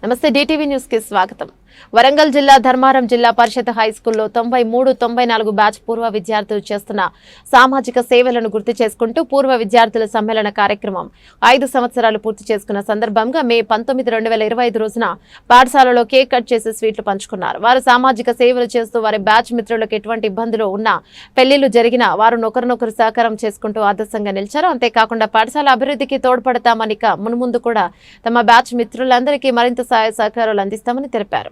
నమస్తే DTV news కి స్వాగతం వరంగల్ జిల్లా ధర్మారం జిల్లా పరిషత్ హై స్కూల్లో తొంభై మూడు తొంభై నాలుగు బ్యాచ్ పూర్వ విద్యార్థులు చేస్తున్న సామాజిక సేవలను గుర్తు చేసుకుంటూ పూర్వ విద్యార్థుల సమ్మేళన కార్యక్రమం ఐదు సంవత్సరాలు పూర్తి చేసుకున్న సందర్భంగా మే పంతొమ్మిది రెండు వేల ఇరవై ఐదు రోజున పాఠశాలలో కేక్ కట్ చేసి స్వీట్లు పంచుకున్నారు. వారు సామాజిక సేవలు చేస్తూ వారి బ్యాచ్ మిత్రులకు ఎటువంటి ఇబ్బందులు ఉన్నా పెళ్ళిళ్ళు జరిగినా వారు నొకరినొకరు సహకారం చేసుకుంటూ ఆదర్శంగా నిలిచారు. అంతేకాకుండా పాఠశాల అభివృద్ధికి తోడ్పడతామని ఇక మున్ముందు కూడా తమ బ్యాచ్ మిత్రులందరికీ మరింత సహాయ సహకారాలు అందిస్తామని తెలిపారు.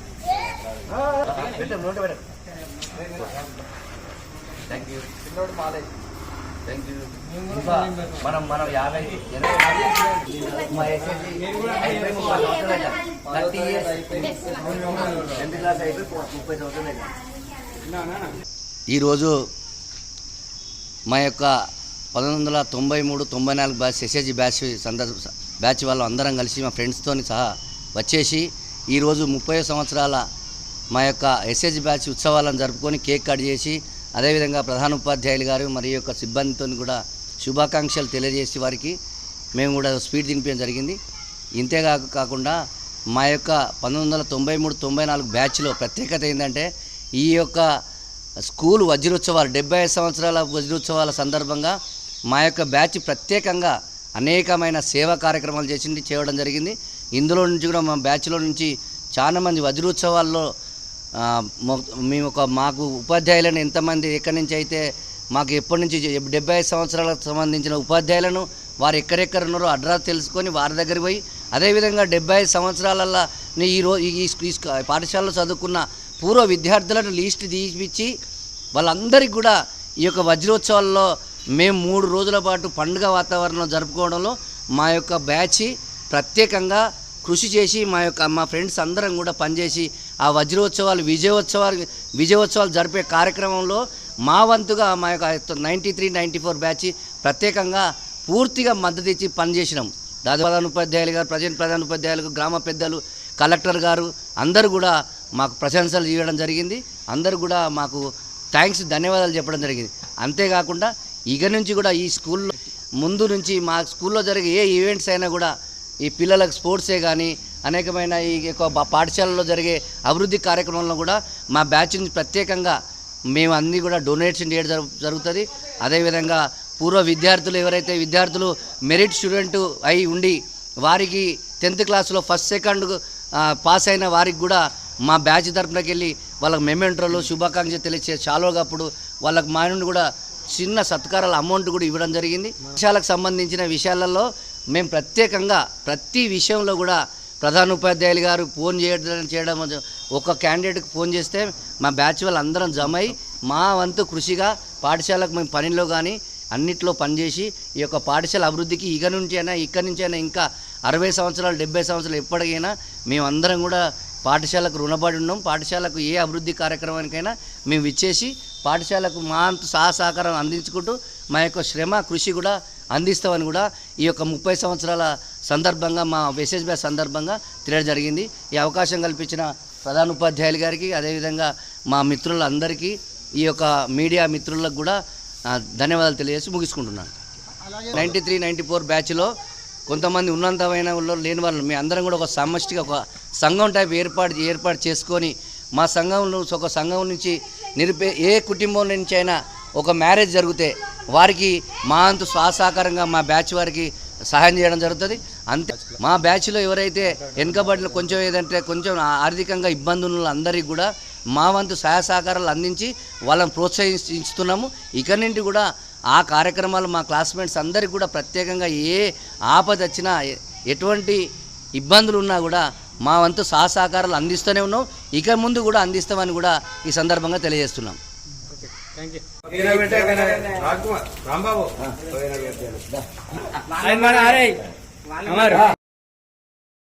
థ్యాంక్ యూ థ్యాంక్ యూ మనం మనం యాభై మా ఎస్ఎస్సి అయిపోయి ముప్పై సంవత్సరాలు థర్టీ ఇయర్స్ టెన్త్ క్లాస్ అయిపోయి ముప్పై సంవత్సరాలు ఈరోజు మా యొక్క పంతొమ్మిది వందల తొంభై మూడు తొంభై నాలుగు బ్యాచ్ ఎస్ఎస్జి బ్యాచ్ సందర్భ బ్యాచ్ వాళ్ళు అందరం కలిసి మా ఫ్రెండ్స్తో సహా వచ్చేసి ఈరోజు ముప్పై సంవత్సరాల మా యొక్క ఎస్ఎస్జి బ్యాచ్ ఉత్సవాలను జరుపుకొని కేక్ కట్ చేసి అదేవిధంగా ప్రధాన ఉపాధ్యాయులు గారు మరి యొక్క సిబ్బందితో కూడా శుభాకాంక్షలు తెలియజేసి వారికి మేము కూడా స్పీడ్ తినిపించడం జరిగింది. ఇంతేగాక కాకుండా మా యొక్క పంతొమ్మిది వందల తొంభై మూడు తొంభై నాలుగు బ్యాచ్లో ప్రత్యేకత ఏంటంటే ఈ యొక్క స్కూల్ వజ్రోత్సవాలు డెబ్బై ఐదు సంవత్సరాల వజ్రోత్సవాల సందర్భంగా మా యొక్క బ్యాచ్ ప్రత్యేకంగా అనేకమైన సేవా కార్యక్రమాలు చేసింది చేయడం జరిగింది. ఇందులో నుంచి కూడా మా బ్యాచ్లో నుంచి చాలామంది వజ్రోత్సవాల్లో మేము ఒక మాకు ఉపాధ్యాయులను ఎంతమంది ఎక్కడి నుంచి అయితే మాకు ఎప్పటి నుంచి డెబ్బై ఐదు సంవత్సరాలకు సంబంధించిన ఉపాధ్యాయులను వారు ఎక్కడెక్కడ ఉన్నారో అడ్రస్ తెలుసుకొని వారి దగ్గరికి పోయి అదేవిధంగా డెబ్బై ఐదు సంవత్సరాలల్లో ఈ రోజు ఈ పాఠశాలలో చదువుకున్న పూర్వ విద్యార్థులను లీస్ట్ తీపిచ్చి వాళ్ళందరికీ కూడా ఈ యొక్క వజ్రోత్సవాల్లో మేము మూడు రోజుల పాటు పండుగ వాతావరణం జరుపుకోవడంలో మా యొక్క బ్యాచ్ ప్రత్యేకంగా కృషి చేసి మా యొక్క మా ఫ్రెండ్స్ అందరం కూడా పనిచేసి ఆ వజ్రోత్సవాలు విజయోత్సవాలు విజయోత్సవాలు జరిపే కార్యక్రమంలో మా వంతుగా మా యొక్క ninety three ninety four batch ప్రత్యేకంగా పూర్తిగా మద్దతు ఇచ్చి పనిచేసినాం. దాదాపు ప్రధాన ఉపాధ్యాయులు గారు ప్రజెంట్ ప్రధానోపాధ్యాయులకు గ్రామ పెద్దలు కలెక్టర్ గారు అందరూ కూడా మాకు ప్రశంసలు చేయడం జరిగింది. అందరూ కూడా మాకు థ్యాంక్స్ ధన్యవాదాలు చెప్పడం జరిగింది. అంతేకాకుండా ఇక నుంచి కూడా ఈ స్కూల్లో ముందు నుంచి మా స్కూల్లో జరిగే ఏ ఈవెంట్స్ అయినా కూడా ఈ పిల్లలకు స్పోర్ట్సే కానీ అనేకమైన ఈ యొక్క పాఠశాలలో జరిగే అభివృద్ధి కార్యక్రమంలో కూడా మా బ్యాచ్ నుంచి ప్రత్యేకంగా మేము అన్నీ కూడా డొనేషన్ చేయడం జరుగుతుంది. అదేవిధంగా పూర్వ విద్యార్థులు ఎవరైతే విద్యార్థులు మెరిట్ స్టూడెంట్ అయి ఉండి వారికి టెన్త్ క్లాస్లో ఫస్ట్ సెకండ్ పాస్ అయిన వారికి కూడా మా బ్యాచ్ తరపునకి వెళ్ళి వాళ్ళకి మెమెంటోలు శుభాకాంక్ష తెలిసే చాలోగప్పుడు వాళ్ళకి మా నుండి కూడా చిన్న సత్కారాల అమౌంట్ కూడా ఇవ్వడం జరిగింది. విషయాలకు సంబంధించిన విషయాలలో మేము ప్రత్యేకంగా ప్రతి విషయంలో కూడా ప్రధాన ఉపాధ్యాయులు గారు ఫోన్ చేయడం చేయడం ఒక క్యాండిడేట్కి ఫోన్ చేస్తే మా బ్యాచ్ వాళ్ళందరం జమ అయి మా వంతు కృషిగా పాఠశాలకు మేము పనిలో కానీ అన్నిట్లో పనిచేసి ఈ యొక్క పాఠశాల అభివృద్ధికి ఇక నుంచి అయినా ఇక్కడి నుంచి అయినా ఇంకా అరవై సంవత్సరాలు డెబ్బై సంవత్సరాలు ఎప్పటికైనా మేమందరం కూడా పాఠశాలకు రుణపడి ఉన్నాం. పాఠశాలకు ఏ అభివృద్ధి కార్యక్రమానికైనా మేము ఇచ్చేసి పాఠశాలకు మా అంత సహకారం అందించుకుంటూ మా యొక్క శ్రమ కృషి కూడా అందిస్తామని కూడా ఈ యొక్క ముప్పై సంవత్సరాల సందర్భంగా మా మెసేజ్ బ్యాచ్ సందర్భంగా తెలియడం జరిగింది. ఈ అవకాశం కల్పించిన ప్రధాన ఉపాధ్యాయులు గారికి అదేవిధంగా మా మిత్రులందరికీ ఈ యొక్క మీడియా మిత్రులకు కూడా ధన్యవాదాలు తెలియజేసి ముగించుకుంటున్నాను. నైంటీ త్రీ నైంటీ ఫోర్ బ్యాచ్లో కొంతమంది ఉన్నంతమైన వాళ్ళు లేని వాళ్ళు మీ అందరం కూడా ఒక సమష్టిగా ఒక సంఘం టైప్ ఏర్పాటు ఏర్పాటు చేసుకొని మా సంఘంలో ఒక సంఘం నుంచి నిరుపే ఏ కుటుంబం నుంచి అయినా ఒక మ్యారేజ్ జరిగితే వారికి మా అంతు స్వాసహకారంగా మా బ్యాచ్ వారికి సహాయం చేయడం జరుగుతుంది. అంతే. మా బ్యాచ్లో ఎవరైతే వెనుకబడిన కొంచెం ఏదంటే కొంచెం ఆర్థికంగా ఇబ్బందులు ఉన్న అందరికీ కూడా మా వంతు సహాయ సహకారాలు అందించి వాళ్ళని ప్రోత్సహిస్తున్నాము ఇక నుండి కూడా ఆ కార్యక్రమాలు మా క్లాస్మేట్స్ అందరికీ కూడా ప్రత్యేకంగా ఏ ఆపద వచ్చినా ఎటువంటి ఇబ్బందులు ఉన్నా కూడా మా వంతు సహా సహకారాలు అందిస్తూనే ఉన్నాం. ఇక ముందు కూడా అందిస్తామని కూడా ఈ సందర్భంగా తెలియజేస్తున్నాం. અમારો.